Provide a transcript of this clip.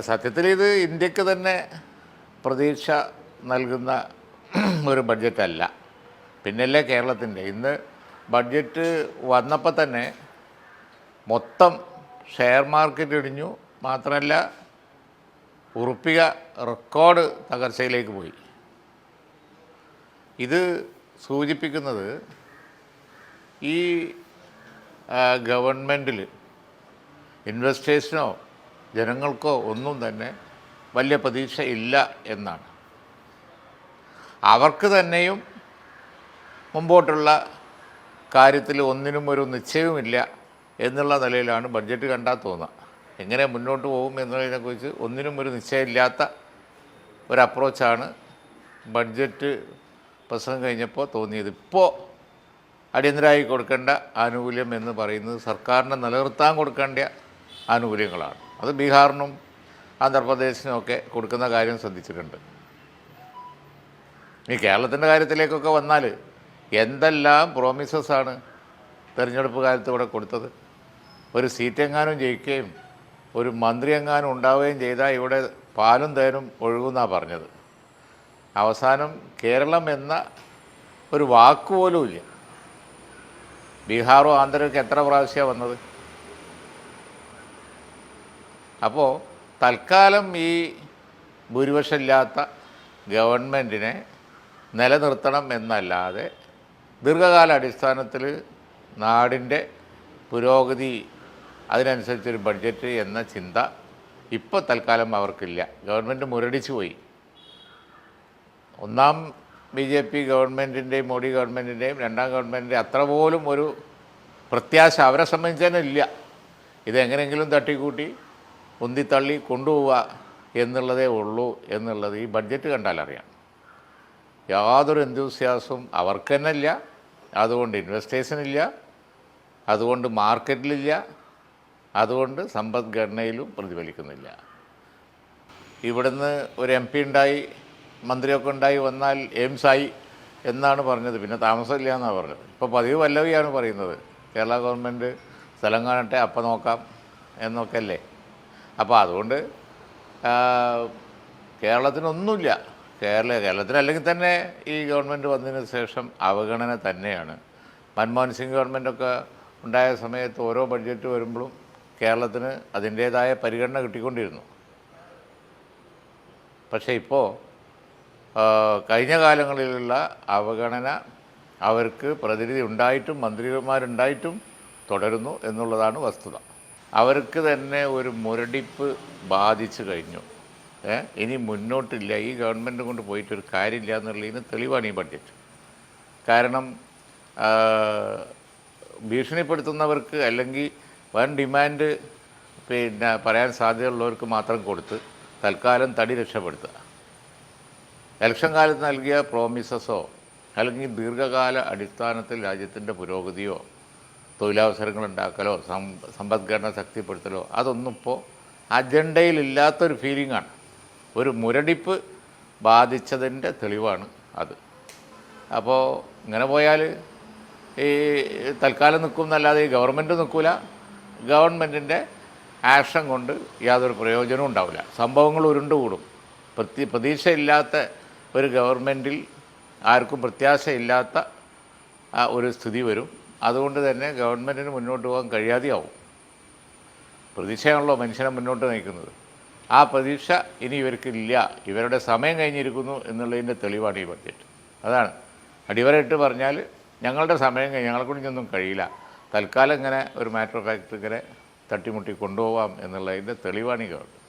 സത്യത്തിൽ ഇത് ഇന്ത്യയ്ക്ക് തന്നെ പ്രതീക്ഷ നൽകുന്ന ഒരു ബഡ്ജറ്റല്ല. പിന്നല്ലേ കേരളത്തിന്റെ. ഇന്ന് ബഡ്ജറ്റ് വന്നപ്പോൾ തന്നെ മൊത്തം ഷെയർ മാർക്കറ്റ് ഇടിഞ്ഞു. മാത്രമല്ല ഉറുപ്പിക റെക്കോർഡ് തകർച്ചയിലേക്ക് പോയി. ഇത് സൂചിപ്പിക്കുന്നത് ഈ ഗവൺമെന്റിൽ ഇൻവെസ്റ്റേഴ്സിനോ ജനങ്ങൾക്കോ ഒന്നും തന്നെ വലിയ പ്രതീക്ഷ ഇല്ല എന്നാണ്. അവർക്ക് തന്നെയും മുമ്പോട്ടുള്ള കാര്യത്തിൽ ഒന്നിനും ഒരു നിശ്ചയവുമില്ല എന്നുള്ള നിലയിലാണ് ബഡ്ജറ്റ് കണ്ടാൽ തോന്നുക. എങ്ങനെ മുന്നോട്ട് പോകും എന്നതിനെക്കുറിച്ച് ഒന്നിനും ഒരു നിശ്ചയമില്ലാത്ത ഒരു അപ്രോച്ചാണ് ബഡ്ജറ്റ് പ്രസംഗം കഴിഞ്ഞപ്പോൾ തോന്നിയത്. ഇപ്പോൾ അടിയന്തരമായി കൊടുക്കേണ്ട ആനുകൂല്യം എന്ന് പറയുന്നത് സർക്കാരിനെ നിലനിർത്താൻ കൊടുക്കേണ്ട ആനുകൂല്യങ്ങളാണ്. അത് ബീഹാറിനും ആന്ധ്രാപ്രദേശിനും ഒക്കെ കൊടുക്കുന്ന കാര്യം ശ്രദ്ധിച്ചിട്ടുണ്ട്. ഈ കേരളത്തിന്റെ കാര്യത്തിലേക്കൊക്കെ വന്നാൽ എന്തെല്ലാം പ്രോമിസസ് ആണ് തിരഞ്ഞെടുപ്പ് കാലത്ത് ഇവിടെ കൊടുത്തത്? ഒരു സീറ്റ് എങ്ങാനും ജയിക്കുകയും ഒരു മന്ത്രി എങ്ങാനും ഉണ്ടാവുകയും ചെയ്താൽ ഇവിടെ പാലും തേനും ഒഴുകുന്നാണ് പറഞ്ഞത്. അവസാനം കേരളം എന്ന ഒരു വാക്കുപോലും ഇല്ല ബീഹാറോ ആന്ധ്രയൊക്കെ എത്ര പ്രാവശ്യമാണ് വന്നത്? അപ്പോൾ തൽക്കാലം ഈ ഭൂരിപക്ഷമില്ലാത്ത ഗവൺമെന്റിനെ നിലനിർത്തണം എന്നല്ലാതെ ദീർഘകാല അടിസ്ഥാനത്തിൽ നാടിന്റെ പുരോഗതി അതിനനുസരിച്ചൊരു ബഡ്ജറ്റ് എന്ന ചിന്ത ഇപ്പോൾ തൽക്കാലം അവർക്കില്ല. ഗവൺമെന്റ് മുരടിച്ചു പോയി. ഒന്നാം ബി ജെ പി ഗവൺമെന്റിന്റെയും മോഡി ഗവൺമെന്റിന്റെയും രണ്ടാം ഗവൺമെന്റിന്റെ അത്ര പോലും ഒരു പ്രത്യാശ അവരെ സംബന്ധിച്ച് തന്നെ ഇല്ല. ഇതെങ്ങനെയെങ്കിലും തട്ടിക്കൂട്ടി ഉന്തിത്തള്ളി കൊണ്ടുപോവുക എന്നുള്ളതേ ഉള്ളൂ എന്നുള്ളത് ഈ ബഡ്ജറ്റ് കണ്ടാൽ അറിയാം. യാതൊരു എന്തൂസ്യാസവും അവർക്ക് തന്നെ ഇല്ല അതുകൊണ്ട് ഇൻവെസ്റ്റേഴ്സിനില്ല അതുകൊണ്ട് മാർക്കറ്റിലില്ല അതുകൊണ്ട് സമ്പദ്ഘടനയിലും പ്രതിഫലിക്കുന്നില്ല. ഇവിടുന്ന് ഒരു എം പി ഉണ്ടായി മന്ത്രിയൊക്കെ ഉണ്ടായി വന്നാൽ എയിംസായി എന്നാണ് പറഞ്ഞത്. പിന്നെ താമസമില്ല എന്നാണ് പറഞ്ഞത്. ഇപ്പോൾ പതിവ് വല്ലവിയാണ് പറയുന്നത്. കേരള ഗവൺമെന്റ് സ്ഥലം കാണട്ടെ അപ്പം നോക്കാം എന്നൊക്കെ അല്ലേ? അപ്പോൾ അതുകൊണ്ട് കേരളത്തിനൊന്നുമില്ല. കേരള കേരളത്തിന് അല്ലെങ്കിൽ തന്നെ ഈ ഗവൺമെന്റ് വന്നതിന് ശേഷം അവഗണന തന്നെയാണ്. മൻമോഹൻ സിംഗ് ഗവൺമെന്റൊക്കെ ഉണ്ടായ സമയത്ത് ഓരോ ബഡ്ജറ്റ് വരുമ്പോഴും കേരളത്തിന് അതിന്റേതായ പരിഗണന കിട്ടിക്കൊണ്ടിരുന്നു. പക്ഷേ ഇപ്പോൾ കഴിഞ്ഞ കാലങ്ങളിലുള്ള അവഗണന അവർക്ക് പ്രതിനിധി ഉണ്ടായിട്ടും മന്ത്രിമാരുണ്ടായിട്ടും തുടരുന്നു എന്നുള്ളതാണ് വസ്തുത. അവർക്ക് തന്നെ ഒരു മുരടിപ്പ് ബാധിച്ചു കഴിഞ്ഞു. ഇനി മുന്നോട്ടില്ല. ഈ ഗവൺമെന്റ് കൊണ്ട് പോയിട്ടൊരു കാര്യമില്ല എന്നുള്ളതിന് തെളിവാണ് ഈ ബഡ്ജറ്റ് കാരണം ഭീഷണിപ്പെടുത്തുന്നവർക്ക് അല്ലെങ്കിൽ വൻ ഡിമാൻഡ് പിന്നെ പറയാൻ സാധ്യതയുള്ളവർക്ക് മാത്രം കൊടുത്ത് തൽക്കാലം തടി രക്ഷപ്പെടുത്തുക. ഇലക്ഷൻ കാലത്ത് നൽകിയ പ്രോമിസസോ അല്ലെങ്കിൽ ദീർഘകാല അടിസ്ഥാനത്തിൽ രാജ്യത്തിന്റെ പുരോഗതിയോ തൊഴിലവസരങ്ങൾ ഉണ്ടാക്കലോ സമ്പദ്ഘടന ശക്തിപ്പെടുത്തലോ അതൊന്നും ഇപ്പോൾ അജണ്ടയിലില്ലാത്തൊരു ഫീലിംഗാണ് ഒരു മുരടിപ്പ് ബാധിച്ചതിന്റെ തെളിവാണ് അത്. അപ്പോൾ ഇങ്ങനെ പോയാൽ ഈ തൽക്കാലം നിൽക്കും എന്നല്ലാതെ ഈ ഗവൺമെന്റ് നിൽക്കില്ല ഗവൺമെന്റിന്റെ ആക്ഷൻ കൊണ്ട് യാതൊരു പ്രയോജനവും ഉണ്ടാവില്ല. സംഭവങ്ങൾ ഉരുണ്ടുകൂടും. പ്രതി പ്രതീക്ഷയില്ലാത്ത ഒരു ഗവൺമെന്റിൽ ആർക്കും പ്രത്യാശയില്ലാത്ത ഒരു സ്ഥിതി വരും. അതുകൊണ്ട് തന്നെ ഗവൺമെന്റിന് മുന്നോട്ട് പോകാൻ കഴിയാതെയാവും. പ്രതീക്ഷയാണല്ലോ മനുഷ്യനെ മുന്നോട്ട് നയിക്കുന്നത്. ആ പ്രതീക്ഷ ഇനി ഇവർക്കില്ല. ഇവരുടെ സമയം കഴിഞ്ഞിരിക്കുന്നു എന്നുള്ളതിന്റെ തെളിവാണ് ഈ ബഡ്ജറ്റ്. അതാണ്. അടിവരയിട്ട് പറഞ്ഞാൽ ഞങ്ങളുടെ സമയം കഴിഞ്ഞ് ഞങ്ങളെ കൊണ്ടൊന്നും കഴിയില്ല. തൽക്കാലം ഇങ്ങനെ ഒരു മാറ്റർ ഓഫ് ഫാക്ട് ഇങ്ങനെ തട്ടിമുട്ടി കൊണ്ടുപോകാം എന്നുള്ളതിന്റെ തെളിവാണ് ഈ ഗവൺമെന്റ്.